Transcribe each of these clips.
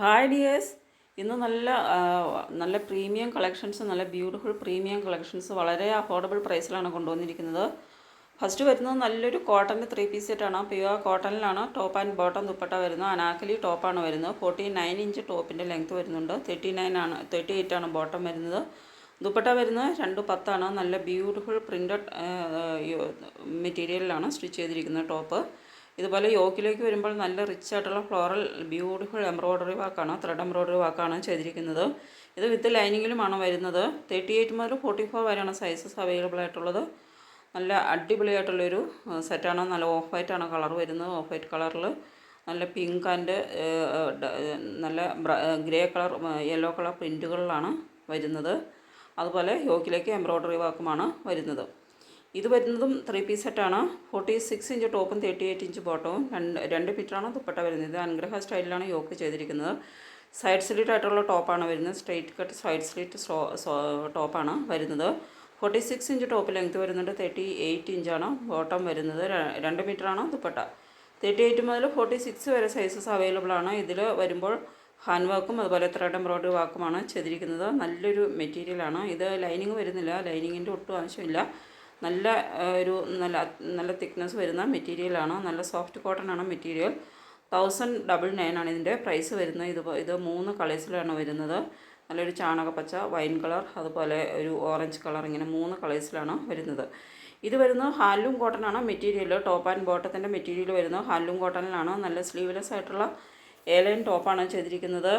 Hi dears. ഇന്ന് നല്ല നല്ല പ്രീമിയം കളക്ഷൻസ് നല്ല ബ്യൂട്ടിഫുൾ പ്രീമിയം കളക്ഷൻസ് വളരെ അഫോർഡബിൾ പ്രൈസിലാണ് കൊണ്ടുവന്നിരിക്കുന്നത്. ഫസ്റ്റ് വരുന്നത് നല്ലൊരു കോട്ടന്റെ ത്രീ പീസ് സെറ്റാണ്. പ്യുവർ കോട്ടണിലാണ് ടോപ്പ് ആൻഡ് ബോട്ടം ദുപ്പട്ട വരുന്നത്. അനാക്കലി ടോപ്പാണ് വരുന്നത്. ഫോർട്ടി നയൻ ഇഞ്ച് ടോപ്പിന്റെ ലെങ്ത് വരുന്നുണ്ട്. തേർട്ടി നയൻ ആണ് തേർട്ടി എയ്റ്റ് ആണ് ബോട്ടം വരുന്നത്. ദുപ്പട്ട വരുന്നത് രണ്ട് പത്താണ്. നല്ല ബ്യൂട്ടിഫുൾ പ്രിന്റഡ് മെറ്റീരിയലിലാണ് സ്റ്റിച്ച് ചെയ്തിരിക്കുന്നത് ടോപ്പ്. ഇതുപോലെ യോക്കിലേക്ക് വരുമ്പോൾ നല്ല റിച്ച് ആയിട്ടുള്ള ഫ്ലോറൽ ബ്യൂട്ടിഫുൾ എംബ്രോയ്ഡറി വർക്കാണ് ത്രെഡ് എംബ്രോയ്ഡറി വർക്കാണ് ചെയ്തിരിക്കുന്നത്. ഇത് വിത്ത് ലൈനിങ്ങിലുമാണ് വരുന്നത്. തേർട്ടി എയ്റ്റ് മുതൽ ഫോർട്ടി ഫോർ വരെയാണ് സൈസസ് അവൈലബിൾ ആയിട്ടുള്ളത്. നല്ല അടിപൊളിയായിട്ടുള്ളൊരു സെറ്റാണ് നല്ല ഓഫ് വൈറ്റ് ആണ് കളർ വരുന്നത്. ഓഫ് വൈറ്റ് കളറിൽ നല്ല പിങ്ക് ആൻഡ് നല്ല ഗ്രേ കളർ യെല്ലോ കളർ പ്രിന്റുകളിലാണ് വരുന്നത്. അതുപോലെ യോക്കിലേക്ക് എംബ്രോയ്ഡറി വർക്കുമാണ് വരുന്നത്. ഇത് വരുന്നതും ത്രീ പീസ് സെറ്റാണ് ഫോർട്ടി സിക്സ് ഇഞ്ച് ടോപ്പും തേർട്ടി എയ്റ്റ് ഇഞ്ച് ബോട്ടവും രണ്ട് രണ്ട് മീറ്ററാണ് ദുപ്പട്ട വരുന്നത്. ഇത് അനുഗ്രഹ സ്റ്റൈലിലാണ് യോക്ക് ചെയ്തിരിക്കുന്നത്. സൈഡ് സ്ലിറ്റ് ആയിട്ടുള്ള ടോപ്പാണ് വരുന്നത്. സ്ട്രെയിറ്റ് കട്ട് സൈഡ് സ്ലിറ്റ് ടോപ്പാണ് വരുന്നത്. Forty six inch top length വരുന്നുണ്ട്. തേർട്ടി എയ്റ്റ് ഇഞ്ചാണ് ബോട്ടം വരുന്നത്. രണ്ട് മീറ്ററാണ് ദുപ്പട്ട. തേർട്ടി എയ്റ്റ് മുതൽ ഫോർട്ടി സിക്സ് വരെ സൈസസ് അവൈലബിൾ ആണ്. ഇതിൽ വരുമ്പോൾ ഹാൻഡ് വർക്കും അതുപോലെ ത്രെഡ് എംബ്രോയ്ഡറി വർക്കുമാണ് ചെയ്തിരിക്കുന്നത്. നല്ലൊരു മെറ്റീരിയലാണ് ഇത് ലൈനിങ് വരുന്നില്ല. ലൈനിങ്ങിന്റെ ഒട്ടും ആവശ്യമില്ല. നല്ല ഒരു നല്ല നല്ല തിക്നെസ് വരുന്ന മെറ്റീരിയലാണ് നല്ല സോഫ്റ്റ് കോട്ടൺ ആണ് മെറ്റീരിയൽ തൗസൻഡ് ഡബിൾ നയൻ ആണ് ഇതിന്റെ പ്രൈസ് വരുന്നത്. ഇത് ഇത് മൂന്ന് കളേഴ്സിലാണ് വരുന്നത്. നല്ലൊരു ചാണകപ്പച്ച വൈൻ കളർ അതുപോലെ ഒരു ഓറഞ്ച് കളർ ഇങ്ങനെ മൂന്ന് കളേഴ്സിലാണ് വരുന്നത്. ഇത് വരുന്നത് ഹാൻഡ്ലൂം കോട്ടൺ ആണ് മെറ്റീരിയൽ ടോപ്പ് ആൻഡ് ബോട്ടത്തിന്റെ മെറ്റീരിയൽ വരുന്നത് ഹാൻഡ്ലൂം കോട്ടണിലാണ് നല്ല സ്ലീവ്ലെസ് ആയിട്ടുള്ള ഏലൈൻ ടോപ്പാണ് ചെയ്തിരിക്കുന്നത്.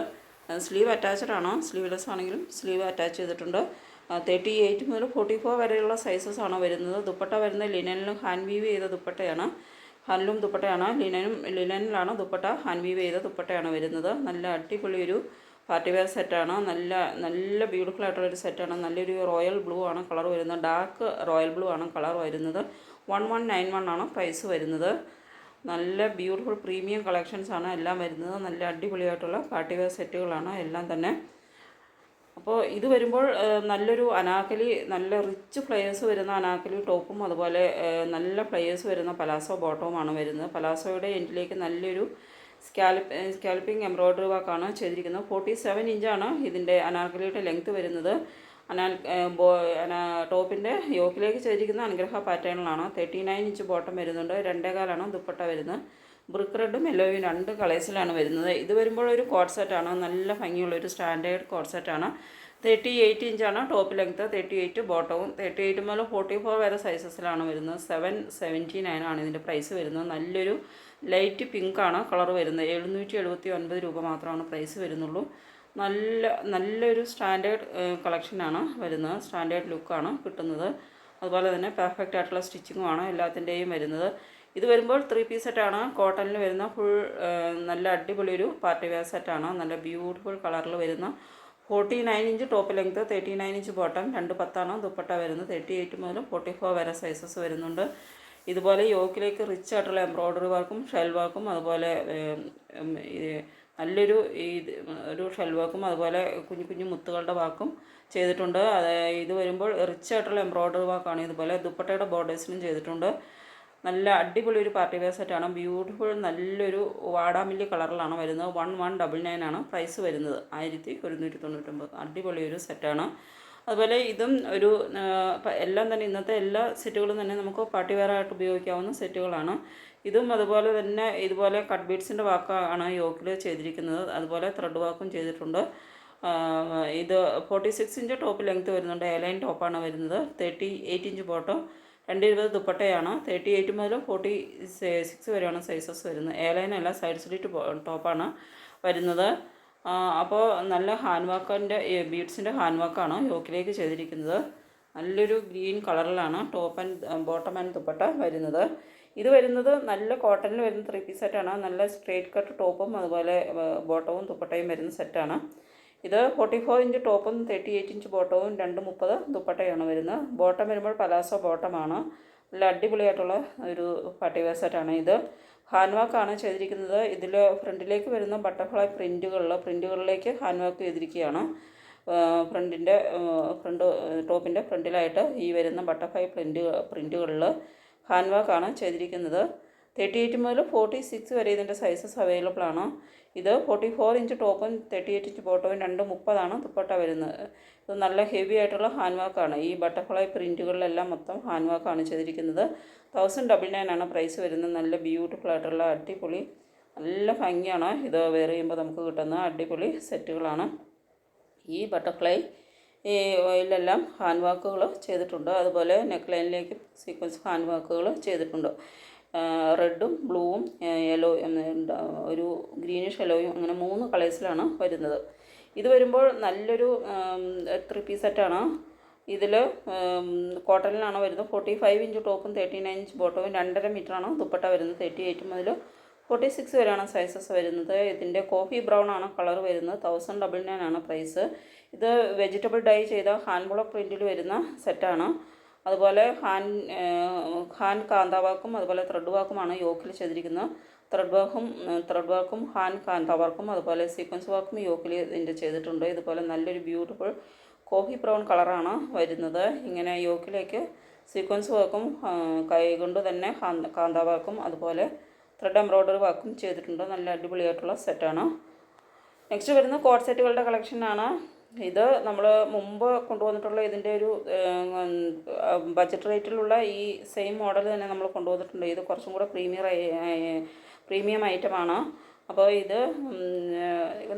സ്ലീവ് അറ്റാച്ച്ഡ് ആണ്? സ്ലീവ്ലെസ് ആണെങ്കിലും സ്ലീവ് അറ്റാച്ച് ചെയ്തിട്ടുണ്ട്. തേർട്ടി എയ്റ്റ് മുതൽ ഫോർട്ടി ഫോർ വരെയുള്ള സൈസസ് ആണ് വരുന്നത്. ദുപ്പട്ട വരുന്നത് ലിനനിലും ഹാൻഡ് വീവ് ചെയ്ത ദുപ്പട്ടയാണ്. ഹാൻഡ്ലൂം ദുപ്പട്ടയാണ്. ലിനനും ലിനനിലാണ് ദുപ്പട്ട ഹാൻഡ് വീവ് ചെയ്ത ദുപ്പട്ടയാണ് വരുന്നത്. നല്ല അടിപൊളി ഒരു പാർട്ടി വെയർ സെറ്റാണ് നല്ല നല്ല ബ്യൂട്ടിഫുൾ ആയിട്ടുള്ളൊരു സെറ്റാണ് നല്ലൊരു റോയൽ ബ്ലൂ ആണ് കളർ വരുന്നത്. ഡാർക്ക് റോയൽ ബ്ലൂ ആണ് കളർ വരുന്നത്. വൺ വൺ നയൻ വൺ ആണ് പ്രൈസ് വരുന്നത്. നല്ല ബ്യൂട്ടിഫുൾ പ്രീമിയം കളക്ഷൻസ് ആണ് എല്ലാം വരുന്നത്. നല്ല അടിപൊളിയായിട്ടുള്ള പാർട്ടി വെയർ സെറ്റുകളാണ് എല്ലാം തന്നെ. അപ്പോൾ ഇത് വരുമ്പോൾ നല്ലൊരു അനാക്കലി നല്ല റിച്ച് ഫ്ലെയേഴ്സ് വരുന്ന അനാക്കലി ടോപ്പും അതുപോലെ നല്ല ഫ്ലെയേഴ്സ് വരുന്ന പലാസോ ബോട്ടവുമാണ് വരുന്നത്. പലാസോയുടെ എൻഡിലേക്ക് നല്ലൊരു സ്കാലിപ്പ് സ്കാലിപ്പിംഗ് എംബ്രോയ്ഡറി വർക്കാണ് ചെയ്തിരിക്കുന്നത്. ഫോർട്ടി സെവൻ ഇഞ്ചാണ് ഇതിന്റെ അനാർക്കലിയുടെ ലെങ്ത് വരുന്നത്. അനാൽ ബോ ടോപ്പിന്റെ യോക്കിലേക്ക് ചെയ്തിരിക്കുന്ന അനുഗ്രഹ പാറ്റേണിലാണ് തേർട്ടി നയൻ ഇഞ്ച് ബോട്ടം വരുന്നുണ്ട്. രണ്ടേകാലാണ് ദുപ്പട്ട വരുന്നത്. ബ്രിക്ക് റെഡും യെല്ലോയും രണ്ട് കളേഴ്സിലാണ് വരുന്നത്. ഇത് വരുമ്പോൾ ഒരു കോഡ് സെറ്റാണ് നല്ല ഭംഗിയുള്ളൊരു സ്റ്റാൻഡേർഡ് കോഡ് സെറ്റാണ് തേർട്ടി എയ്റ്റ് ഇഞ്ചാണ് ടോപ്പ് ലെങ്ത്ത് തേർട്ടി എയ്റ്റ് ബോട്ടവും തേർട്ടി എയ്റ്റ് മുതൽ ഫോർട്ടി ഫോർ വരെ സൈസസിലാണ് വരുന്നത്. സെവൻ സെവന്റി നയൻ ആണ് ഇതിന്റെ പ്രൈസ് വരുന്നത്. നല്ലൊരു ലൈറ്റ് പിങ്ക് ആണ് കളർ വരുന്നത്. എഴുന്നൂറ്റി എഴുപത്തി ഒൻപത് രൂപ മാത്രമാണ് പ്രൈസ് വരുന്നുള്ളൂ. നല്ല നല്ലൊരു സ്റ്റാൻഡേർഡ് കളക്ഷനാണ് വരുന്നത്. സ്റ്റാൻഡേർഡ് ലുക്കാണ് കിട്ടുന്നത്. അതുപോലെ തന്നെ പെർഫെക്റ്റ് ആയിട്ടുള്ള സ്റ്റിച്ചിങ്ങുമാണ് എല്ലാത്തിന്റെയും വരുന്നത്. ഇത് വരുമ്പോൾ ത്രീ പീസ് സെറ്റാണ് കോട്ടണിൽ വരുന്ന ഫുൾ നല്ല അടിപൊളി ഒരു പാർട്ടി വെയർ സെറ്റാണ് നല്ല ബ്യൂട്ടിഫുൾ കളറിൽ വരുന്ന forty nine inch top length thirty nine inch bottom രണ്ട് പത്താണ്. ദുപ്പട്ട വരുന്നത് തേർട്ടി എയ്റ്റ് മുതൽ ഫോർട്ടി ഫോർ വരെ സൈസസ് വരുന്നുണ്ട്. ഇതുപോലെ യോക്കിലേക്ക് റിച്ച് ആയിട്ടുള്ള എംബ്രോയ്ഡറി വർക്കും ഷെൽ വർക്കും അതുപോലെ നല്ലൊരു ഈ ഒരു ഷെൽ വർക്കും അതുപോലെ കുഞ്ഞു കുഞ്ഞു മുത്തുകളുടെ വർക്കും ചെയ്തിട്ടുണ്ട്. അത് ഇത് വരുമ്പോൾ റിച്ച് ആയിട്ടുള്ള എംബ്രോയ്ഡറി വർക്കാണ് ഇതുപോലെ ദുപ്പട്ടയുടെ ബോർഡേഴ്സിനും ചെയ്തിട്ടുണ്ട്. നല്ല അടിപൊളി ഒരു പാർട്ടി വെയർ സെറ്റാണ് ബ്യൂട്ടിഫുൾ നല്ലൊരു വാടാമില്ലി കളറിലാണ് വരുന്നത്. വൺ വൺ ഡബിൾ നയൻ ആണ് പ്രൈസ് വരുന്നത്. ആയിരത്തി ഒരുന്നൂറ്റി തൊണ്ണൂറ്റൊമ്പത്. അടിപൊളി ഒരു സെറ്റാണ് അതുപോലെ ഇതും ഒരു എല്ലാം തന്നെ ഇന്നത്തെ എല്ലാ സെറ്റുകളും തന്നെ നമുക്ക് പാർട്ടി വെയർ ആയിട്ട് ഉപയോഗിക്കാവുന്ന സെറ്റുകളാണ് ഇതും അതുപോലെ തന്നെ ഇതുപോലെ കട്ട് ബീഡ്സിന്റെ വാക്കാണ് യോക്കിൽ ചെയ്തിരിക്കുന്നത്. അതുപോലെ ത്രെഡ് വാക്കും ചെയ്തിട്ടുണ്ട്. ഇത് forty six inch top length വരുന്നുണ്ട്. എലൈൻ ടോപ്പാണ് വരുന്നത്. തേർട്ടി എയ്റ്റ് ഇഞ്ച് ബോട്ടം രണ്ട് ഇരുപത് ദുപ്പട്ടയാണ്. തേർട്ടി എയ്റ്റ് മുതൽ ഫോർട്ടി സിക്സ് വരെയാണ് സൈസസ് വരുന്നത്. എയർലൈൻ അല്ല സൈഡ് സ്ലിറ്റ് ടോപ്പാണ് വരുന്നത്. അപ്പോൾ നല്ല ഹാൻഡ് വർക്കിന്റെ ബീഡ്സിന്റെ ഹാൻഡ് വർക്കാണ് യോക്കിലേക്ക് ചെയ്തിരിക്കുന്നത്. നല്ലൊരു ഗ്രീൻ കളറിലാണ് top and bottom and dupatta വരുന്നത്. ഇത് വരുന്നത് നല്ല കോട്ടണിൽ വരുന്ന ത്രീ പീസ് സെറ്റാണ് നല്ല സ്ട്രേറ്റ് കട്ട് ടോപ്പും അതുപോലെ ബോട്ടവും ദുപ്പട്ടയും വരുന്ന സെറ്റാണ് ഇത് ഫോർട്ടി ഫോർ ഇഞ്ച് ടോപ്പും തേർട്ടി എയ്റ്റ് ഇഞ്ച് ബോട്ടവും രണ്ട് മുപ്പത് ദുപ്പട്ടയാണ് വരുന്നത്. ബോട്ടം വരുമ്പോൾ പലാസോ ബോട്ടമാണ് നല്ല അടിപൊളിയായിട്ടുള്ള ഒരു പാർട്ടി വെയർ സെറ്റാണ് ഇത് ഹാൻഡ് വർക്കാണ് ചെയ്തിരിക്കുന്നത്. ഇതിൽ ഫ്രണ്ടിലേക്ക് വരുന്ന ബട്ടർഫ്ലൈ പ്രിന്റുകളിൽ പ്രിന്റുകളിലേക്ക് ഹാൻഡ് വർക്ക് ചെയ്തിരിക്കുകയാണ്. ഫ്രണ്ടിന്റെ ഫ്രണ്ട് ടോപ്പിന്റെ ഫ്രണ്ടിലായിട്ട് ഈ വരുന്ന ബട്ടർഫ്ലൈ പ്രിന്റ് പ്രിന്റുകളിൽ ഹാൻഡ് വർക്കാണ് ചെയ്തിരിക്കുന്നത്. തേർട്ടി എയ്റ്റ് മുതൽ ഫോർട്ടി സിക്സ് വരെ ഇതിന്റെ സൈസസ് അവൈലബിൾ ആണ്. ഇത് ഫോർട്ടി ഫോർ ഇഞ്ച് ടോപ്പും തേർട്ടി എയ്റ്റ് ഇഞ്ച് ബോട്ടവും രണ്ട് മുപ്പതാണ് ദുപ്പട്ട വരുന്നത്. ഇത് നല്ല ഹെവി ആയിട്ടുള്ള ഹാൻഡ് വർക്കാണ് ഈ ബട്ടർഫ്ലൈ പ്രിന്റുകളിലെല്ലാം മൊത്തം ഹാൻഡ് വർക്കാണ് ചെയ്തിരിക്കുന്നത്. തൗസൻഡ് ഡബിൾ നയൻ ആണ് പ്രൈസ് വരുന്നത്. നല്ല ബ്യൂട്ടിഫുൾ ആയിട്ടുള്ള അടിപൊളി നല്ല ഭംഗിയാണ്. ഇത് വെയർ ചെയ്യുമ്പോൾ നമുക്ക് കിട്ടുന്ന അടിപൊളി സെറ്റുകളാണ് ഈ ബട്ടർഫ്ലൈ ഈ ഓയിലെല്ലാം ഹാൻഡ് ചെയ്തിട്ടുണ്ട്. അതുപോലെ നെക്ക് ലൈനിലേക്ക് സീക്വൻസ് ഹാൻഡ് ചെയ്തിട്ടുണ്ട്. റെഡും ബ്ലൂവും യെല്ലോ ഒരു ഗ്രീനിഷ് യെല്ലോയും അങ്ങനെ മൂന്ന് കളേഴ്സിലാണ് വരുന്നത്. ഇത് വരുമ്പോൾ നല്ലൊരു ത്രീ പീസ് സെറ്റാണ്. ഇതിൽ കോട്ടണിലാണ് വരുന്നത്. ഫോർട്ടി ഫൈവ് ഇഞ്ച് ടോപ്പും തേർട്ടി നയൻ ഇഞ്ച് ബോട്ടവും രണ്ടര മീറ്ററാണ് ദുപ്പട്ട വരുന്നത്. തേർട്ടി എയ്റ്റ് മുതൽ ഫോർട്ടി സിക്സ് വരെയാണ് സൈസസ് വരുന്നത്. ഇതിന്റെ കോഫി ബ്രൗൺ ആണ് കളർ വരുന്നത്. തൗസൻഡ് ഡബിൾ നയൻ ആണ് പ്രൈസ്. ഇത് വെജിറ്റബിൾ ഡൈ ചെയ്ത ഹാൻഡ് ബ്ലോക്ക് പ്രിന്റിൽ വരുന്ന സെറ്റാണ്. അതുപോലെ ഹാൻഡ് ഹാൻഡ് കാന്താവാക്കും അതുപോലെ ത്രെഡ് വാക്കുമാണ് യോക്കിൽ ചെയ്തിരിക്കുന്നത്. ത്രെഡ് വർക്കും ത്രെഡ് വർക്കും ഹാൻഡ് കാന്ത വർക്കും അതുപോലെ സീക്വൻസ് വർക്കും യോക്കിൽ ഇതിന്റെ ചെയ്തിട്ടുണ്ട്. ഇതുപോലെ നല്ലൊരു ബ്യൂട്ടിഫുൾ കോഫി ബ്രൗൺ കളറാണ് വരുന്നത്. ഇങ്ങനെ യോക്കിലേക്ക് സീക്വൻസ് വർക്കും കൈകൊണ്ട് തന്നെ കാന്ത വർക്കും അതുപോലെ ത്രെഡ് എംബ്രോയ്ഡറി വർക്കും ചെയ്തിട്ടുണ്ട്. നല്ല അടിപൊളിയായിട്ടുള്ള സെറ്റാണ് നെക്സ്റ്റ് വരുന്ന കോഡ് സെറ്റുകളുടെ കളക്ഷനാണ് ഇത് നമ്മൾ മുമ്പ് കൊണ്ടുവന്നിട്ടുള്ള ഇതിന്റെ ഒരു ബജറ്റ് റേറ്റിലുള്ള ഈ സെയിം മോഡൽ തന്നെ നമ്മൾ കൊണ്ടുവന്നിട്ടുണ്ട്. ഇത് കുറച്ചും കൂടെ പ്രീമിയർ പ്രീമിയം ഐറ്റമാണ് അപ്പോൾ ഇത്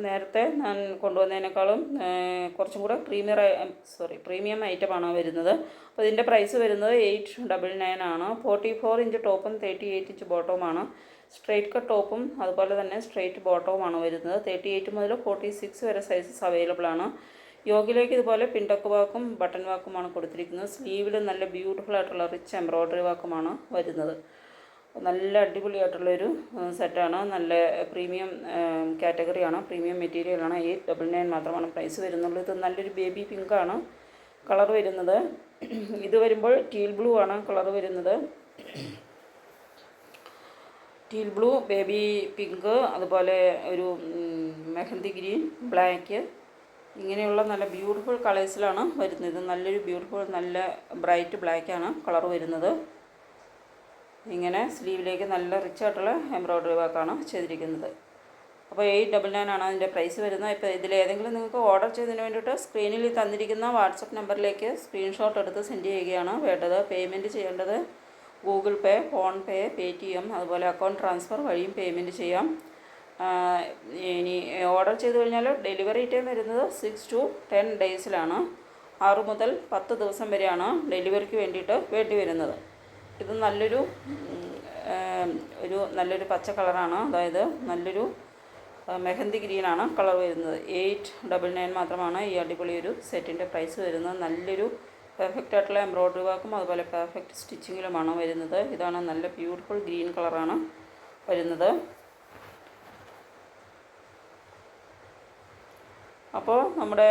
നേരത്തെ ഞാൻ കൊണ്ടുവന്നതിനേക്കാളും കുറച്ചും കൂടെ പ്രീമിയർ സോറി പ്രീമിയം ഐറ്റമാണ് വരുന്നത്. അപ്പോൾ ഇതിന്റെ പ്രൈസ് വരുന്നത് എയ്റ്റ് ഡബിൾ നയൻ ആണ്. ഫോർട്ടി ഫോർ ഇഞ്ച് ടോപ്പും തേർട്ടി എയ്റ്റ് ഇഞ്ച് ബോട്ടവുമാണ് സ്ട്രെയിറ്റ് കട്ട് ടോപ്പും അതുപോലെ തന്നെ സ്ട്രെയിറ്റ് ബോട്ടവുമാണ് വരുന്നത്. തേർട്ടി എയ്റ്റ് മുതൽ ഫോർട്ടി സിക്സ് വരെ സൈസസ് അവൈലബിൾ ആണ്. യോഗിലേക്ക് ഇതുപോലെ പിണ്ടക്ക് വാക്കും ബട്ടൺ വാക്കുമാണ് കൊടുത്തിരിക്കുന്നത്. സ്ലീവിൽ നല്ല ബ്യൂട്ടിഫുൾ ആയിട്ടുള്ള റിച്ച് എംബ്രോയ്ഡറി വാക്കുമാണ് വരുന്നത്. നല്ല അടിപൊളിയായിട്ടുള്ളൊരു സെറ്റാണ് നല്ല പ്രീമിയം കാറ്റഗറിയാണ് പ്രീമിയം മെറ്റീരിയലാണ് എയ്റ്റ് ഡബിൾ നയൻ മാത്രമാണ് പ്രൈസ് വരുന്നുള്ളൂ. ഇത് നല്ലൊരു ബേബി പിങ്കാണ് കളർ വരുന്നത്. ഇത് വരുമ്പോൾ ടീൽ ബ്ലൂ ആണ് കളർ വരുന്നത്. ടീൽ ബ്ലൂ ബേബി പിങ്ക് അതുപോലെ ഒരു മെഹന്തി ഗ്രീൻ ബ്ലാക്ക്. ഇങ്ങനെയുള്ള നല്ല ബ്യൂട്ടിഫുൾ കളേഴ്സിലാണ് വരുന്നത്. നല്ലൊരു ബ്യൂട്ടിഫുൾ നല്ല ബ്രൈറ്റ് ബ്ലാക്കാണ് കളർ വരുന്നത്. ഇങ്ങനെ സ്ലീവിലേക്ക് നല്ല റിച്ച് ആയിട്ടുള്ള എംബ്രോയ്ഡറി വർക്കാണ് ചെയ്തിരിക്കുന്നത്. അപ്പോൾ എയ്റ്റ് ഡബിൾ നയൻ ആണ് അതിന്റെ പ്രൈസ് വരുന്നത്. ഇപ്പോൾ ഇതിൽ ഏതെങ്കിലും നിങ്ങൾക്ക് ഓർഡർ ചെയ്തതിന് വേണ്ടിയിട്ട് സ്ക്രീനിൽ തന്നിരിക്കുന്ന വാട്സപ്പ് നമ്പറിലേക്ക് സ്ക്രീൻഷോട്ട് എടുത്ത് സെൻഡ് ചെയ്യുകയാണ് വേണ്ടത്. പേയ്മെന്റ് ചെയ്യേണ്ടത് ഗൂഗിൾ പേ PhonePe pay T M അതുപോലെ അക്കൗണ്ട് ട്രാൻസ്ഫർ വഴിയും പേയ്മെന്റ് ചെയ്യാം. ഇനി ഓർഡർ ചെയ്ത് കഴിഞ്ഞാൽ ഡെലിവറി ടൈം വരുന്നത് സിക്സ് ടു ടെൻ ഡേയ്സിലാണ്. ആറ് മുതൽ പത്ത് ദിവസം വരെയാണ് ഡെലിവറിക്ക് വേണ്ടിയിട്ട് വേണ്ടി വരുന്നത്. ഇത് നല്ലൊരു ഒരു നല്ലൊരു പച്ച കളറാണ്. അതായത് നല്ലൊരു മെഹന്തി ഗ്രീനാണ് കളർ വരുന്നത്. എയ്റ്റ് ഡബിൾ നയൻ മാത്രമാണ് ഈ അടിപൊളി ഒരു സെറ്റിന്റെ പ്രൈസ് വരുന്നത്. നല്ലൊരു പെർഫെക്റ്റ് ആയിട്ടുള്ള എംബ്രോയ്ഡറി വർക്കും അതുപോലെ പെർഫെക്റ്റ് സ്റ്റിച്ചിങ്ങിലുമാണ് വരുന്നത്. ഇതാണ് നല്ല ബ്യൂട്ടിഫുൾ ഗ്രീൻ കളറാണ് വരുന്നത്. അപ്പോൾ നമ്മുടെ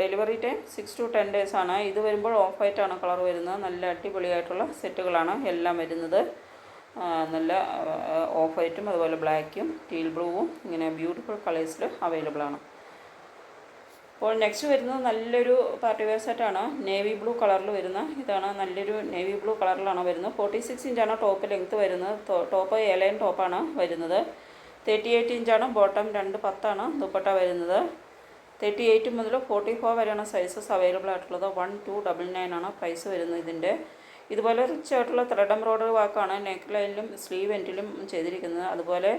delivery time six to ten days ആണ്. ഇത് വരുമ്പോൾ ഓഫ് ആയിട്ടാണ് കളർ വരുന്നത്. നല്ല അടിപൊളിയായിട്ടുള്ള സെറ്റുകളാണ് എല്ലാം വരുന്നത്. നല്ല ഓഫ് വൈറ്റും അതുപോലെ ബ്ലാക്കും ടീൽ ബ്ലൂവും ഇങ്ങനെ ബ്യൂട്ടിഫുൾ കളേഴ്സിൽ അവൈലബിൾ ആണ്. അപ്പോൾ നെക്സ്റ്റ് വരുന്നത് നല്ലൊരു പാർട്ടി വെയർ സെറ്റാണ് നേവി ബ്ലൂ കളറിൽ വരുന്ന. ഇതാണ് നല്ലൊരു നേവി ബ്ലൂ കളറിലാണ് വരുന്നത്. ഫോർട്ടി സിക്സ് ഇഞ്ചാണ് ടോപ്പ് ലെങ്ത്ത് വരുന്നത്. ടോപ്പ് എലൈൻ ടോപ്പാണ് വരുന്നത്. തേർട്ടി എയ്റ്റ് ഇഞ്ചാണ് ബോട്ടം രണ്ട് പത്താണ് ദുപ്പട്ട വരുന്നത്. തേർട്ടി എയ്റ്റ് മുതൽ ഫോർട്ടി ഫോർ വരെയാണ് സൈസസ് അവൈലബിൾ ആയിട്ടുള്ളത്. വൺ ടു ഡബിൾ നയൻ ആണ് പ്രൈസ് വരുന്നത് ഇതിന്റെ. ഇതുപോലെ റിച്ച് ആയിട്ടുള്ള ത്രെഡ് എംബ്രോയ്ഡറി വർക്കാണ് നെക്ക് ലൈനിലും സ്ലീവ് എൻഡിലും ചെയ്തിരിക്കുന്നത്. അതുപോലെ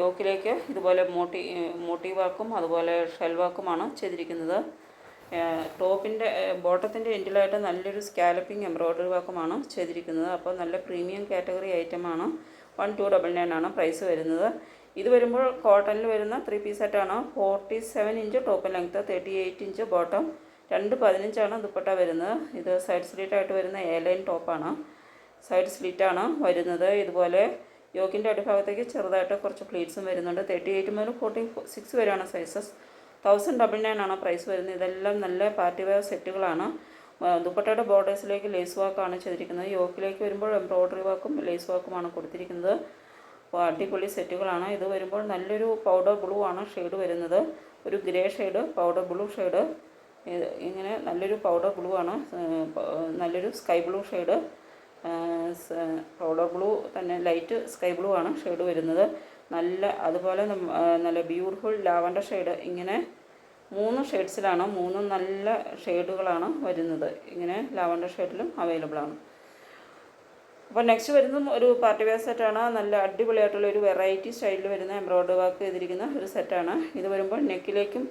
യോക്കിലേക്ക് ഇതുപോലെ മോട്ടി മോട്ടി വർക്കും അതുപോലെ ഷെൽ വർക്കുമാണ് ചെയ്തിരിക്കുന്നത് ടോപ്പിന്റെ ബോട്ടത്തിന്റെ എൻഡിലായിട്ട് നല്ലൊരു സ്കാലപ്പിംഗ് എംബ്രോയ്ഡറി വർക്കുമാണ് ചെയ്തിരിക്കുന്നത്. അപ്പോൾ നല്ല പ്രീമിയം കാറ്റഗറി ഐറ്റമാണ്. വൺ ടു ഡബിൾ നയൻ ആണ് പ്രൈസ് വരുന്നത്. ഇത് വരുമ്പോൾ കോട്ടണിൽ വരുന്ന ത്രീ പീസ് സെറ്റാണ്. Forty seven inch top length thirty eight inch bottom രണ്ട് പതിനഞ്ചാണ് ദുപ്പട്ട വരുന്നത്. ഇത് സൈഡ് സ്ലീറ്റായിട്ട് വരുന്ന എ ലൈൻ ടോപ്പാണ്. സൈഡ് സ്ലിറ്റാണ് വരുന്നത്. ഇതുപോലെ യോക്കിന്റെ അടിഭാഗത്തേക്ക് ചെറുതായിട്ട് കുറച്ച് പ്ലീറ്റ്സും വരുന്നുണ്ട്. തേർട്ടി എയ്റ്റ് മുതൽ ഫോർട്ടി സിക്സ് വരെയാണ് സൈസസ് തൗസൻഡ് ഡബിൾ നയൻ ആണ് പ്രൈസ് വരുന്നത്. ഇതെല്ലാം നല്ല പാർട്ടി വെയർ സെറ്റുകളാണ് ദുപ്പട്ടയുടെ ബോർഡേഴ്സിലേക്ക് ലേസ് വർക്കാണ് ചെയ്തിരിക്കുന്നത്. യോക്കിലേക്ക് വരുമ്പോൾ എംബ്രോയ്ഡറി വർക്കും ലേസ് വർക്കുമാണ് കൊടുത്തിരിക്കുന്നത്. അടിപൊളി സെറ്റുകളാണ് ഇത് വരുമ്പോൾ നല്ലൊരു പൗഡർ ബ്ലൂ ആണ് ഷെയ്ഡ് വരുന്നത്. ഒരു grey shade powder blue shade ഇങ്ങനെ നല്ലൊരു പൗഡർ ബ്ലൂ ആണ്. നല്ലൊരു sky blue shade powder blue തന്നെ ലൈറ്റ് സ്കൈ ബ്ലൂ ആണ് ഷെയ്ഡ് വരുന്നത്. നല്ല അതുപോലെ നല്ല ബ്യൂട്ടിഫുൾ ലാവൻഡർ ഷെയ്ഡ് ഇങ്ങനെ മൂന്ന് ഷെയ്ഡ്സിലാണ് മൂന്ന് നല്ല ഷെയ്ഡുകളാണ് വരുന്നത്. ഇങ്ങനെ ലാവൻഡർ ഷെയ്ഡിലും അവൈലബിൾ ആണ്. അപ്പോൾ നെക്സ്റ്റ് വരുന്നതും ഒരു പാർട്ടി വെയർ സെറ്റാണ് നല്ല അടിപൊളിയായിട്ടുള്ള ഒരു വെറൈറ്റി സ്റ്റൈലിൽ വരുന്ന എംബ്രോയ്ഡറി വർക്ക് ചെയ്തിരിക്കുന്ന ഒരു സെറ്റാണ് ഇത് വരുമ്പോൾ നെക്കിലേക്കും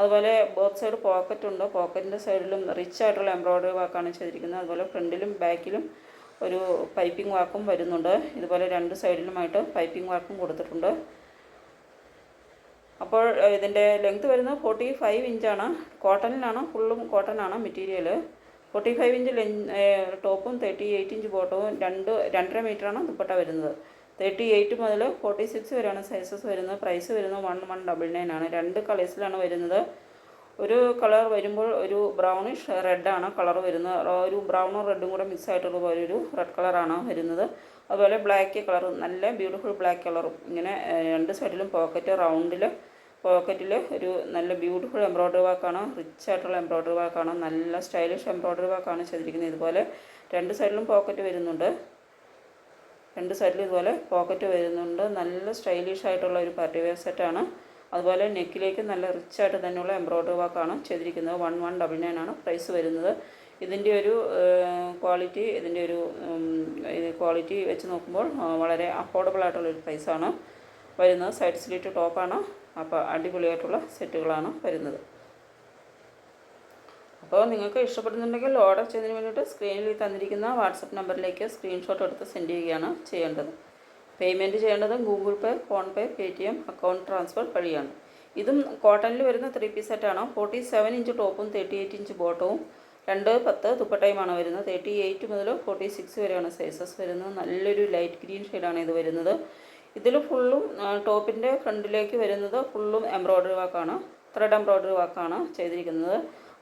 അതുപോലെ ബോത്ത് സൈഡ് പോക്കറ്റ് ഉണ്ട് പോക്കറ്റിന്റെ സൈഡിലും റിച്ച് ആയിട്ടുള്ള എംബ്രോയ്ഡറി വർക്കാണ് ചെയ്തിരിക്കുന്നത്. അതുപോലെ ഫ്രണ്ടിലും ബാക്കിലും ഒരു പൈപ്പിംഗ് വാക്കും വരുന്നുണ്ട്. ഇതുപോലെ രണ്ട് സൈഡിലുമായിട്ട് പൈപ്പിംഗ് വാക്കും കൊടുത്തിട്ടുണ്ട്. അപ്പോൾ ഇതിന്റെ ലെങ്ത് വരുന്നത് ഫോർട്ടി ഫൈവ് ഇഞ്ചാണ് കോട്ടണിലാണ് ഫുള്ളും കോട്ടനാണ് മെറ്റീരിയൽ ഫോർട്ടി ഫൈവ് ഇഞ്ച് ടോപ്പും തേർട്ടി എയ്റ്റ് ഇഞ്ച് ബോട്ടവും രണ്ട് രണ്ടര മീറ്ററാണ് ദുപ്പട്ട വരുന്നത്. തേർട്ടി എയ്റ്റ് മുതൽ ഫോർട്ടി സിക്സ് വരെയാണ് സൈസസ് വരുന്നത്. പ്രൈസ് വരുന്നത് വൺ വൺ ഡബിൾ നയൻ ആണ്. രണ്ട് കളേഴ്സിലാണ് വരുന്നത്. ഒരു കളർ വരുമ്പോൾ ഒരു ബ്രൗണിഷ് റെഡാണ് കളർ വരുന്നത്. ഒരു ബ്രൗണും റെഡും കൂടെ മിക്സ് ആയിട്ടുള്ള പോലെ ഒരു റെഡ് കളറാണ് വരുന്നത്. അതുപോലെ ബ്ലാക്ക് കളർ നല്ല ബ്യൂട്ടിഫുൾ ബ്ലാക്ക് കളറും ഇങ്ങനെ രണ്ട് സൈഡിലും പോക്കറ്റ് റൗണ്ടിൽ പോക്കറ്റിൽ ഒരു നല്ല ബ്യൂട്ടിഫുൾ എംബ്രോയ്ഡറി വർക്കാണ് റിച്ച് ആയിട്ടുള്ള എംബ്രോയ്ഡറി വർക്കാണ് നല്ല സ്റ്റൈലിഷ് എംബ്രോയ്ഡറി വർക്കാണ് ചെയ്തിരിക്കുന്നത് ഇതുപോലെ. രണ്ട് സൈഡിലും പോക്കറ്റ് വരുന്നുണ്ട്. രണ്ട് സൈഡിലും ഇതുപോലെ പോക്കറ്റ് വരുന്നുണ്ട്. നല്ല സ്റ്റൈലിഷ് ആയിട്ടുള്ള ഒരു പാർട്ടി വെയർ സെറ്റാണ് അതുപോലെ നെക്കിലേക്ക് നല്ല റിച്ച് ആയിട്ട് തന്നെയുള്ള എംബ്രോയ്ഡറി വർക്കാണ് ചെയ്തിരിക്കുന്നത്. വൺ വൺ ഡബിൾ നയൻ ആണ് പ്രൈസ് വരുന്നത്. ഇതിന്റെ ഒരു ക്വാളിറ്റി ഇതിന്റെ ഒരു ക്വാളിറ്റി വെച്ച് നോക്കുമ്പോൾ വളരെ അഫോർഡബിൾ ആയിട്ടുള്ള ഒരു പ്രൈസാണ് വരുന്നത്. സൈഡ് സ്ലീറ്റ് ടോപ്പാണ് അപ്പോൾ അടിപൊളിയായിട്ടുള്ള സെറ്റുകളാണ് വരുന്നത്. അപ്പോൾ നിങ്ങൾക്ക് ഇഷ്ടപ്പെടുന്നുണ്ടെങ്കിൽ ഓർഡർ ചെയ്യുന്നതിന് വേണ്ടിയിട്ട് സ്ക്രീനിൽ തന്നിരിക്കുന്ന വാട്സപ്പ് നമ്പറിലേക്ക് സ്ക്രീൻഷോട്ട് എടുത്ത് സെൻഡ് ചെയ്യുകയാണ് ചെയ്യേണ്ടത്. പേയ്മെന്റ് ചെയ്യേണ്ടത് Google Pay PhonePe T M account transfer വഴിയാണ്. ഇതും കോട്ടണിൽ വരുന്ന ത്രീ പീസ് സെറ്റാണ് ഫോർട്ടി സെവൻ ഇഞ്ച് ടോപ്പും തേർട്ടി എയ്റ്റ് ഇഞ്ച് ബോട്ടവും രണ്ട് പത്ത് ദുപ്പട്ടയുമാണ് വരുന്നത്. തേർട്ടി എയ്റ്റ് മുതൽ ഫോർട്ടി സിക്സ് വരെയാണ് സൈസസ് വരുന്നത്. നല്ലൊരു ലൈറ്റ് ഗ്രീൻ ഷെയ്ഡാണ് ഇത് വരുന്നത്. ഇതിൽ ഫുള്ളും ടോപ്പിന്റെ ഫ്രണ്ടിലേക്ക് വരുന്നത് ഫുള്ളും എംബ്രോയ്ഡറി വർക്കാണ് ത്രെഡ് എംബ്രോയ്ഡറി വർക്കാണ് ചെയ്തിരിക്കുന്നത്.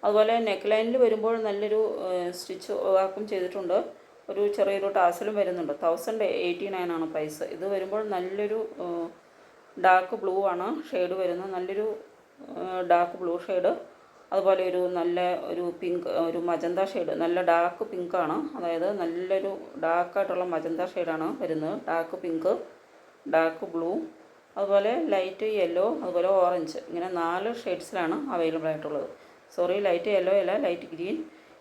അതുപോലെ നെക്ക് ലൈനിൽ വരുമ്പോൾ നല്ലൊരു സ്റ്റിച്ച് വർക്കും ചെയ്തിട്ടുണ്ട്. ഒരു ചെറിയൊരു ടാസലും വരുന്നുണ്ട്. തൗസൻഡ് എയ്റ്റി നയൻ ആണ് പൈസ ഇത് വരുമ്പോൾ നല്ലൊരു ഡാർക്ക് ബ്ലൂ ആണ് ഷെയ്ഡ് വരുന്നത്. നല്ലൊരു ഡാർക്ക് ബ്ലൂ ഷെയ്ഡ് അതുപോലെ ഒരു നല്ല ഒരു പിങ്ക് ഒരു മജന്ത ഷെയ്ഡ് നല്ല ഡാർക്ക് പിങ്ക് ആണ്. അതായത് നല്ലൊരു ഡാർക്കായിട്ടുള്ള മജന്ത ഷെയ്ഡാണ് വരുന്നത്. ഡാർക്ക് പിങ്ക് ഡാർക്ക് ബ്ലൂ അതുപോലെ ലൈറ്റ് യെല്ലോ അതുപോലെ ഓറഞ്ച് ഇങ്ങനെ നാല് ഷെയ്ഡ്സിലാണ് അവൈലബിൾ ആയിട്ടുള്ളത്. സോറി ലൈറ്റ് യെല്ലോ അല്ല ലൈറ്റ് ഗ്രീൻ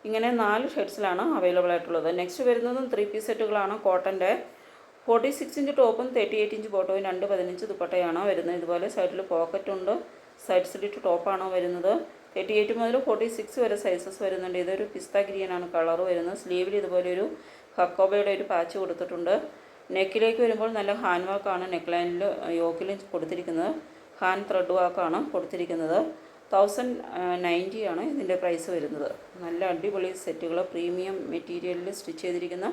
ഇങ്ങനെ നാല് ഷെയ്ഡ്സിലാണ് അവൈലബിൾ ആയിട്ടുള്ളത്. നെക്സ്റ്റ് വരുന്നതും ത്രീ പീസ് സെറ്റുകളാണ് കോട്ടന്റെ ഫോർട്ടി സിക്സ് ഇഞ്ച് ടോപ്പും തേർട്ടി എയ്റ്റ് ഇഞ്ച് ബോട്ടവും രണ്ട് പതിനഞ്ച് ദുപ്പട്ടയാണ് വരുന്നത്. ഇതുപോലെ സൈഡിൽ പോക്കറ്റ് ഉണ്ട്. സൈഡ് സ്ലിറ്റ് ടോപ്പാണ് വരുന്നത്. തേർട്ടി എയ്റ്റ് മുതൽ ഫോർട്ടി സിക്സ് വരെ സൈസസ് വരുന്നുണ്ട്. ഇതൊരു പിസ്ത ഗ്രീനാണ് കളർ വരുന്നത്. സ്ലീവിൽ ഇതുപോലെ ഒരു ഹക്കോബയുടെ ഒരു പാച്ച് കൊടുത്തിട്ടുണ്ട്. നെക്കിലേക്ക് വരുമ്പോൾ നല്ല ഹാൻഡ് വർക്കാണ് നെക്ക് ലൈനിൽ യോക്കിലും കൊടുത്തിരിക്കുന്നത്. ഹാൻഡ് ത്രെഡ് വർക്കാണ് കൊടുത്തിരിക്കുന്നത്. തൗസൻഡ് നയന്റി ആണ് ഇതിന്റെ പ്രൈസ് വരുന്നത്. നല്ല അടിപൊളി സെറ്റുകൾ പ്രീമിയം മെറ്റീരിയലിൽ സ്റ്റിച്ച് ചെയ്തിരിക്കുന്ന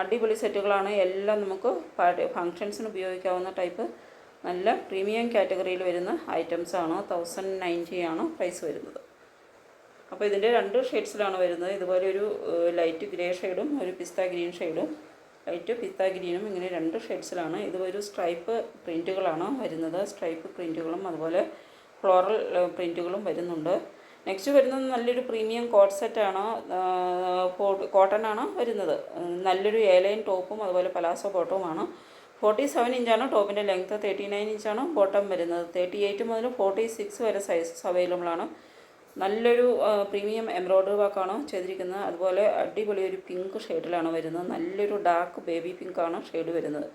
അടിപൊളി സെറ്റുകളാണ്. എല്ലാം നമുക്ക് ഫങ്ഷൻസിന് ഉപയോഗിക്കാവുന്ന ടൈപ്പ് നല്ല പ്രീമിയം കാറ്റഗറിയിൽ വരുന്ന ഐറ്റംസ് ആണ് തൗസൻഡ് നയന്റി ആണ് പ്രൈസ് വരുന്നത്. അപ്പോൾ ഇതിന്റെ രണ്ട് ഷെയ്ഡ്സിലാണ് വരുന്നത്. ഇതുപോലെ ഒരു ലൈറ്റ് ഗ്രേ ഷെയ്ഡും ഒരു പിസ്ത ഗ്രീൻ ഷെയ്ഡും. ലൈറ്റ് പിസ്ത ഗ്രീനും ഇങ്ങനെ രണ്ട് ഷെയ്ഡ്സിലാണ്. ഇത് ഒരു സ്ട്രൈപ്പ് പ്രിന്റുകളാണ് വരുന്നത്. സ്ട്രൈപ്പ് പ്രിന്റുകളും അതുപോലെ ഫ്ലോറൽ പ്രിന്റുകളും വരുന്നുണ്ട്. നെക്സ്റ്റ് വരുന്നത് നല്ലൊരു പ്രീമിയം കോട്ട് സെറ്റാണ് കോട്ടൺ ആണ് വരുന്നത്. നല്ലൊരു ഏലൈൻ ടോപ്പും അതുപോലെ പലാസോ ബോട്ടവുമാണ് ഫോർട്ടി സെവൻ ഇഞ്ചാണ് ടോപ്പിന്റെ ലെങ്ത്ത് തേർട്ടി നയൻ ഇഞ്ചാണ് ബോട്ടം വരുന്നത്. തേർട്ടി എയ്റ്റ് മുതൽ ഫോർട്ടി സിക്സ് വരെ സൈസസ് അവൈലബിൾ ആണ്. നല്ലൊരു പ്രീമിയം എംബ്രോയ്ഡറി വർക്കാണ് ചെയ്തിരിക്കുന്നത്. അതുപോലെ അടിപൊളി ഒരു പിങ്ക് ഷെയ്ഡിലാണ് വരുന്നത്. നല്ലൊരു ഡാർക്ക് ബേബി പിങ്ക് ആണ് ഷെയ്ഡ് വരുന്നത്.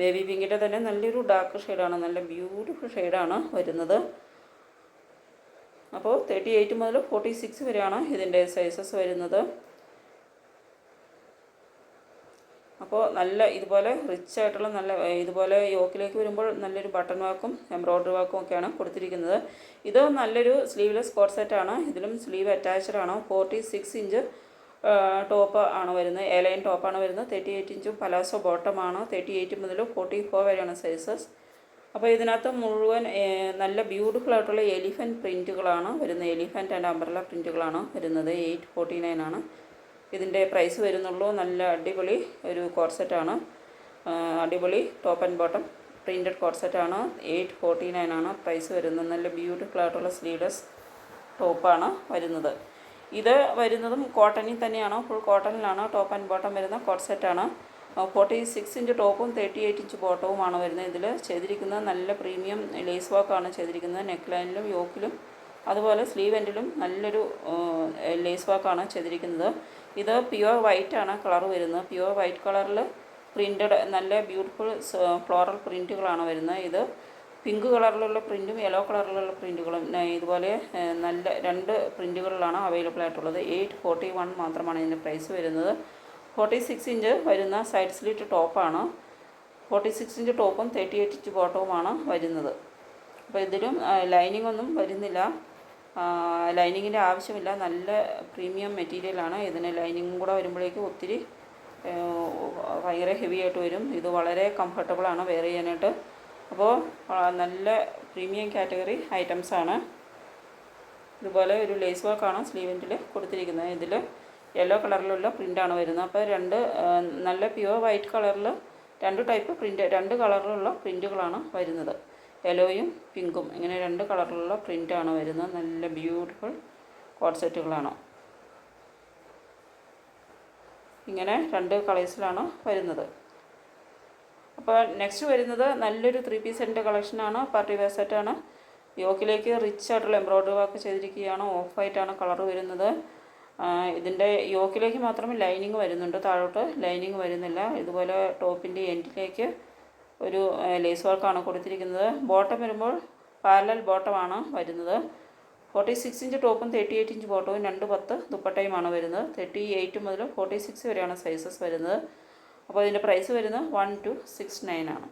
ബേബി പിങ്കിന്റെ തന്നെ നല്ലൊരു ഡാർക്ക് ഷെയ്ഡാണ് നല്ല ബ്യൂട്ടിഫുൾ ഷെയ്ഡാണ് വരുന്നത്. അപ്പോൾ തേർട്ടി എയ്റ്റ് മുതൽ ഫോർട്ടി സിക്സ് വരെയാണ് ഇതിന്റെ സൈസസ് വരുന്നത്. അപ്പോൾ നല്ല ഇതുപോലെ റിച്ച് ആയിട്ടുള്ള നല്ല ഇതുപോലെ യോക്കിലേക്ക് വരുമ്പോൾ നല്ലൊരു ബട്ടൺ വാക്കും എംബ്രോയ്ഡറി വാക്കും ഒക്കെയാണ് കൊടുത്തിരിക്കുന്നത്. ഇത് നല്ലൊരു സ്ലീവ്ലെസ് കോട്ട് സെറ്റാണ് ഇതിലും സ്ലീവ് അറ്റാച്ച്ഡ് ആണ്. ഫോർട്ടി സിക്സ് ഇഞ്ച് ടോപ്പ് ആണ് വരുന്നത്. എലൈൻ ടോപ്പാണ് വരുന്നത്. തേർട്ടി എയ്റ്റ് ഇഞ്ചും പലാസോ ബോട്ടമാണ് തേർട്ടി എയ്റ്റ് മുതൽ ഫോർട്ടി ഫോർ വരെയാണ് സൈസസ് അപ്പോൾ ഇതിനകത്ത് മുഴുവൻ നല്ല ബ്യൂട്ടിഫുൾ ആയിട്ടുള്ള എലിഫന്റ് പ്രിന്റുകളാണ് വരുന്നത്. എലിഫന്റ് ആൻഡ് അംബ്രല പ്രിന്റുകളാണ് വരുന്നത്. എയ്റ്റ് ഫോർട്ടി നയൻ ആണ്. ഇതിന്റെ പ്രൈസ് വരുന്നുള്ളൂ. നല്ല അടിപൊളി ഒരു കോർസെറ്റാണ് അടിപൊളി ടോപ്പ് ആൻഡ് ബോട്ടം പ്രിന്റഡ് കോർസെറ്റാണ് എയ്റ്റ് ഫോർട്ടി നയൻ ആണ് പ്രൈസ് വരുന്നത്. നല്ല ബ്യൂട്ടിഫുൾ ആയിട്ടുള്ള സ്ലീവ്ലെസ് ടോപ്പാണ് വരുന്നത്. ഇത് വരുന്നതും കോട്ടണിൽ തന്നെയാണ്. ഫുൾ കോട്ടണിലാണ് ടോപ്പ് ആൻഡ് ബോട്ടം വരുന്ന കോർസെറ്റാണ് സെറ്റാണ് ഫോർട്ടി സിക്സ് ഇഞ്ച് ടോപ്പും തേർട്ടി എയ്റ്റ് ഇഞ്ച് ബോട്ടവുമാണ് വരുന്നത്. ഇതിൽ ചെയ്തിരിക്കുന്നത് നല്ല പ്രീമിയം ലേസ് വർക്കാണ് ചെയ്തിരിക്കുന്നത്. നെക്ക് ലൈനിലും യോക്കിലും അതുപോലെ സ്ലീവ് എൻഡിലും നല്ലൊരു ലേസ് വർക്കാണ് ചെയ്തിരിക്കുന്നത്. ഇത് പ്യുവർ വൈറ്റ് ആണ് കളർ വരുന്നത്. പ്യുവർ വൈറ്റ് കളറിൽ പ്രിന്റഡ് നല്ല ബ്യൂട്ടിഫുൾ ഫ്ലോറൽ പ്രിന്റുകളാണ് വരുന്നത്. ഇത് പിങ്ക് കളറിലുള്ള പ്രിന്റും യെല്ലോ കളറിലുള്ള പ്രിന്റുകളും ഇതുപോലെ നല്ല രണ്ട് പ്രിന്റുകളിലാണ് അവൈലബിൾ ആയിട്ടുള്ളത്. എയ്റ്റ് ഫോർട്ടി വൺ മാത്രമാണ് ഇതിന്റെ പ്രൈസ് വരുന്നത്. ഫോർട്ടി സിക്സ് ഇഞ്ച് വരുന്ന സൈഡ് സ്ലിറ്റ് ടോപ്പാണ്. ഫോർട്ടി സിക്സ് ഇഞ്ച് ടോപ്പും തേർട്ടി എയ്റ്റ് ഇഞ്ച് ബോട്ടവുമാണ് വരുന്നത്. അപ്പോൾ ഇതിലും ലൈനിങ് ഒന്നും വരുന്നില്ല. ലൈനിങ്ങിന്റെ ആവശ്യമില്ല. നല്ല പ്രീമിയം മെറ്റീരിയലാണ്. ഇതിന് ലൈനിങ്ങും കൂടെ വരുമ്പോഴേക്കും ഒത്തിരി ഭയങ്കര ഹെവി ആയിട്ട് വരും. ഇത് വളരെ കംഫർട്ടബിളാണ് വെയർ ചെയ്യാനായിട്ട്. അപ്പോൾ നല്ല പ്രീമിയം കാറ്റഗറി ഐറ്റംസാണ്. ഇതുപോലെ ഒരു ലേസ് വർക്കാണ് സ്ലീവിന്റെ കൊടുത്തിരിക്കുന്നത്. ഇതിൽ യെല്ലോ കളറിലുള്ള പ്രിന്റാണ് വരുന്നത്. അപ്പോൾ രണ്ട് നല്ല പ്യുവർ വൈറ്റ് കളറിൽ രണ്ട് ടൈപ്പ് പ്രിന്റ് രണ്ട് കളറിലുള്ള പ്രിന്റുകളാണ് വരുന്നത്. യെല്ലോയും പിങ്കും ഇങ്ങനെ രണ്ട് കളറിലുള്ള പ്രിന്റാണ് വരുന്നത്. നല്ല ബ്യൂട്ടിഫുൾ കോൺസെറ്റുകളാണ് സെറ്റുകളാണ് ഇങ്ങനെ രണ്ട് കളേഴ്സിലാണ് വരുന്നത്. അപ്പോൾ നെക്സ്റ്റ് വരുന്നത് നല്ലൊരു ത്രീ പീസ് സെറ്റിന്റെ കളക്ഷനാണ് പാർട്ടി വെയർ സെറ്റാണ് യോക്കിലേക്ക് റിച്ച് ആയിട്ടുള്ള എംബ്രോയ്ഡറി വർക്ക് ചെയ്തിരിക്കുകയാണ്. ഓഫ് വൈറ്റാണ് കളർ വരുന്നത്. ഇതിന്റെ യോക്കിലേക്ക് മാത്രം ലൈനിങ് വരുന്നുണ്ട്. താഴോട്ട് ലൈനിങ് വരുന്നില്ല. ഇതുപോലെ ടോപ്പിന്റെ എൻഡിലേക്ക് ഒരു ലേസ് വർക്കാണ് കൊടുത്തിരിക്കുന്നത്. ബോട്ടം വരുമ്പോൾ പാരലൽ ബോട്ടമാണ് വരുന്നത്. ഫോർട്ടി സിക്സ് ഇഞ്ച് ടോപ്പും തേർട്ടി എയ്റ്റ് ഇഞ്ച് ബോട്ടവും രണ്ട് പത്ത് ദുപ്പട്ടയുമാണ് വരുന്നത്. തേർട്ടി എയ്റ്റ് മുതൽ ഫോർട്ടി സിക്സ് വരെയാണ് സൈസസ് വരുന്നത്. അപ്പോൾ ഇതിന്റെ പ്രൈസ് വരുന്നത് വൺ ടു സിക്സ് നയൻ ആണ്.